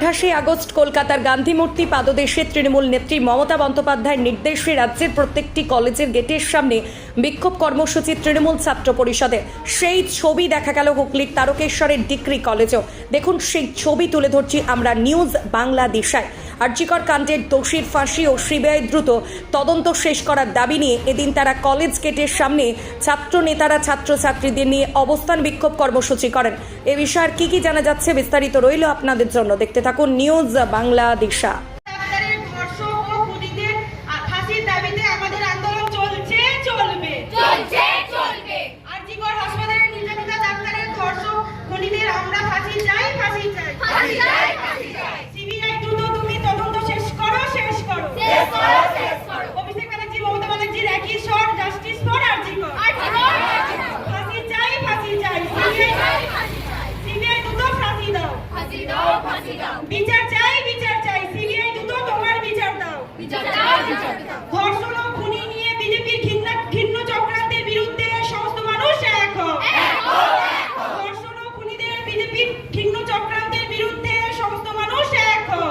আঠাশে আগস্ট কলকাতার গান্ধী মূর্তি পাদদেশে তৃণমূল নেত্রী মমতা বন্দ্যোপাধ্যায়ের নির্দেশে রাজ্যের প্রত্যেকটি কলেজের গেটের সামনে বিক্ষোভ কর্মসূচি তৃণমূল ছাত্র পরিষদে। সেই ছবি দেখা গেল হুগলির তারকেশ্বরের ডিগ্রি কলেজেও। দেখুন সেই ছবি তুলে ধরছি আমরা নিউজ বাংলাদেশায়। আর্যিকর কাণ্ডের দোষীর ফাঁসি ও সিবিআই দ্রুত তদন্ত শেষ করার দাবি নিয়ে এদিন তারা কলেজ গেটের সামনে ছাত্র নেতারা, ছাত্রছাত্রীদের নিয়ে অবস্থান বিক্ষোভ কর্মসূচি করেন। এ বিষয়ে আর কি কি জানা যাচ্ছে বিস্তারিত রইল আপনাদের জন্য। দেখতে থাকুন নিউজ বাংলাদেশা ডাক্তারের ধর্ষক ও খুনিদের আ- ফাঁসির দাবিতে আমাদের আন্দোলন চলছে চলবে চলছে চলবে আরজিকর হাসপাতালের নির্যাতিতা ডাক্তারের ধর্ষক খুনিদের আমরা ফাঁসি চাই ফাঁসি চাই ফাঁসি চাই ফাঁসি চাই সিবিআই দ্রুত তুমি তদন্ত শেষ করো শেষ করো শেষ করো শেষ করো অভিষেক ব্যানার্জি মমতা ব্যানার্জির একই স্বর জাস্টিস ফর আরজিকর আর্জিকর, আর্জিকর। ফাঁসি চাই ফাঁসি চাই ফাঁসি সিবিআই চাই ফাঁসি চাই সিবিআই দ্রুত ফাঁসি দাও ফাঁসি দাও ফাঁসি দাও বিচার চাই বিচার চাই সিবিআই দ্রুত তোমার বিচার দাও বিচার দাও বিচার দাও ধর্ষণ ও খুনি নিয়ে বিজেপির ঘৃণা ঘৃণ্য চক্রান্তের বিরুদ্ধে সমস্ত মানুষ এক হও। এক হও, এক হও। ধর্ষণ ও খুনিদের বিজেপির ঘৃণ্য চক্রান্তের বিরুদ্ধে সমস্ত মানুষ এক হও।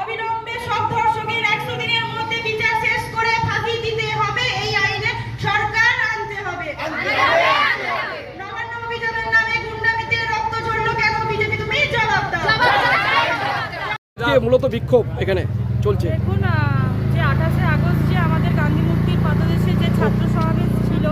অবিলম্বে সব ধর্ষকের একশো দিনের মধ্যে বিচার শেষ করে ফাঁসি দিতে হবে এই আইনে সরকার আনতে হবে আনতে হবে, আনতে হবে। নবান্ন অভিযানের নামে গুন্ডামিতে রক্ত ঝরলো কেন বিজেপি তুমি জবাব দাও জবাব দাও, জবাব দাও। আজকে মূলত বিক্ষোভ এখানে চলছে দেখুন যে আঠাশে আগস্ট যে আমাদের গান্ধী মূর্তির পাদদেশে যে ছাত্র সমাবেশ ছিল।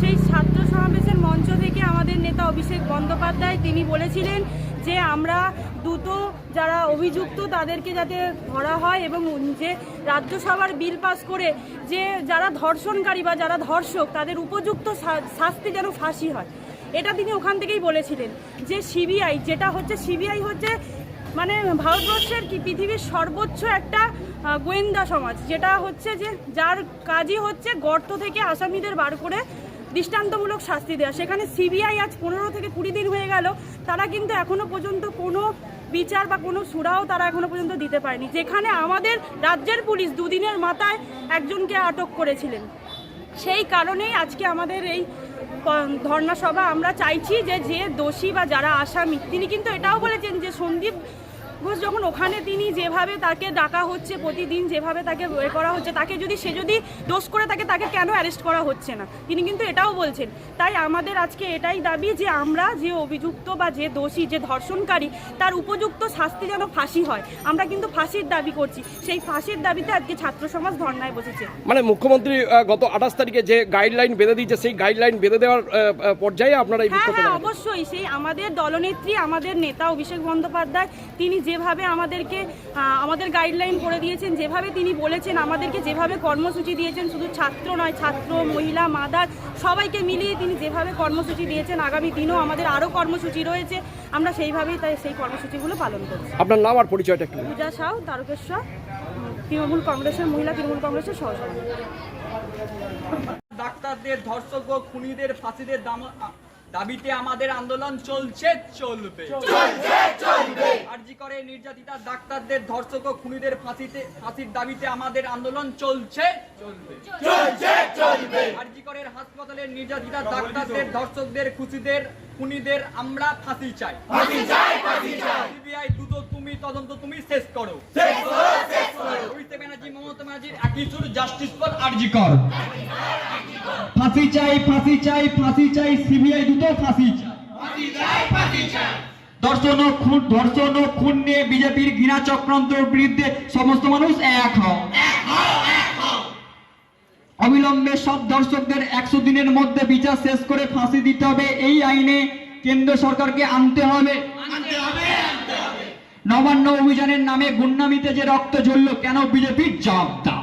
সেই ছাত্র সমাবেশের মঞ্চ থেকে আমাদের নেতা অভিষেক বন্দ্যোপাধ্যায় তিনি বলেছিলেন যে আমরা দ্রুত যারা অভিযুক্ত তাদেরকে যাতে ধরা হয় এবং যে রাজ্যসভার বিল পাস করে যে যারা ধর্ষণকারী বা যারা ধর্ষক তাদের উপযুক্ত শাস্তি যেন ফাঁসি হয়। এটা তিনি ওখান থেকেই বলেছিলেন যে সিবিআই যেটা হচ্ছে, সিবিআই হচ্ছে মানে ভারতবর্ষের কি, পৃথিবীর সর্বোচ্চ একটা গোয়েন্দা সমাজ, যেটা হচ্ছে যে যার কাজই হচ্ছে গর্ত থেকে আসামিদের বার করে দৃষ্টান্তমূলক শাস্তি দেওয়া সেখানে সিবিআই আজ পনেরো থেকে কুড়ি দিন হয়ে গেল, তারা কিন্তু এখনও পর্যন্ত কোনো বিচার বা কোনো সুরাও তারা এখনও পর্যন্ত দিতে পারেনি। যেখানে আমাদের রাজ্যের পুলিশ দুদিনের মাথায় একজনকে আটক করেছিলেন। সেই কারণেই আজকে আমাদের এই ধর্ণা সভা আমরা চাইছি যে যে দোষী বা যারা আসামি, তিনি কিন্তু এটাও বলেছেন যে সন্দীপ ঘোষ যখন ওখানে তিনি যেভাবে তাকে ডাকা হচ্ছে প্রতিদিন যেভাবে তাকে এ করা হচ্ছে তাকে যদি সে যদি দোষ করে তাকে তাকে কেন অ্যারেস্ট করা হচ্ছে না? তিনি কিন্তু এটাও বলছেন। তাই আমাদের আজকে এটাই দাবি যে আমরা যে অভিযুক্ত বা যে দোষী যে ধর্ষণকারী তার উপযুক্ত শাস্তি যেন ফাঁসি হয়। আমরা কিন্তু ফাঁসির দাবি করছি। সেই ফাঁসির দাবিতে আজকে ছাত্র সমাজ ধর্নায় বসেছে। মানে মুখ্যমন্ত্রী গত আঠাশ তারিখে যে গাইডলাইন বেঁধে দিয়েছে সেই গাইডলাইন বেঁধে দেওয়ার পর্যায়ে আপনারা হ্যাঁ হ্যাঁ অবশ্যই। সেই আমাদের দলনেত্রী আমাদের নেতা অভিষেক বন্দ্যোপাধ্যায় তিনি যেভাবে আমাদেরকে আমাদের গাইডলাইন করে দিয়েছেন যেভাবে তিনি বলেছেন আমাদেরকে যেভাবে কর্মসূচি দিয়েছেন শুধু ছাত্র নয় ছাত্র মহিলা মাদার সবাইকে মিলিয়ে তিনি যেভাবে কর্মসূচি দিয়েছেন আগামী দিনেও আমাদের আরও কর্মসূচি রয়েছে আমরা সেইভাবেই তাই সেই কর্মসূচিগুলো পালন করছি। আপনার নাম আর পরিচয়টা একটু পূজা সাউ তারকেশ্বর তৃণমূল কংগ্রেসের মহিলা তৃণমূল কংগ্রেসের সহসভাপতি। ডাক্তারদের ধর্ষক খুনিদের ফাঁসিদের দাম- দাবিতে আমাদের আন্দোলন চলছে চলবে। আরজি করে নির্যাতিতা ডাক্তারদের ধর্ষক ও খুনিদের ফাঁসিতে ফাঁসির দাবিতে আমাদের আন্দোলন চলছে চলবে। আরজি করের হাসপাতালের নির্যাতিতা ডাক্তারদের ধর্ষকদের খুশিদের খুনিদের আমরা ফাঁসি চাই। সিবিআই দ্রুত তুমি তদন্ত তুমি শেষ করো। অভিষেক ব্যানার্জি মমতা ব্যানার্জির একই সুর জাস্টিস ফর আরজি কর। ফাঁসি চাই ফাঁসি চাই ফাঁসি চাই সিবিআই দ্রুত ফাঁসি চাই। ধর্ষণ ও খুন ধর্ষণ ও খুন নিয়ে বিজেপির ঘৃণা চক্রান্তের বিরুদ্ধে সমস্ত মানুষ এক হও। অবিলম্বে সব দর্শকদের একশো দিনের মধ্যে বিচার শেষ করে ফাঁসি দিতে হবে। এই আইনে কেন্দ্র সরকারকে আনতে হবে। নবান্ন অভিযানের নামে গুন্ডামিতে যে রক্ত ঝরল কেন বিজেপির জবাব দাও।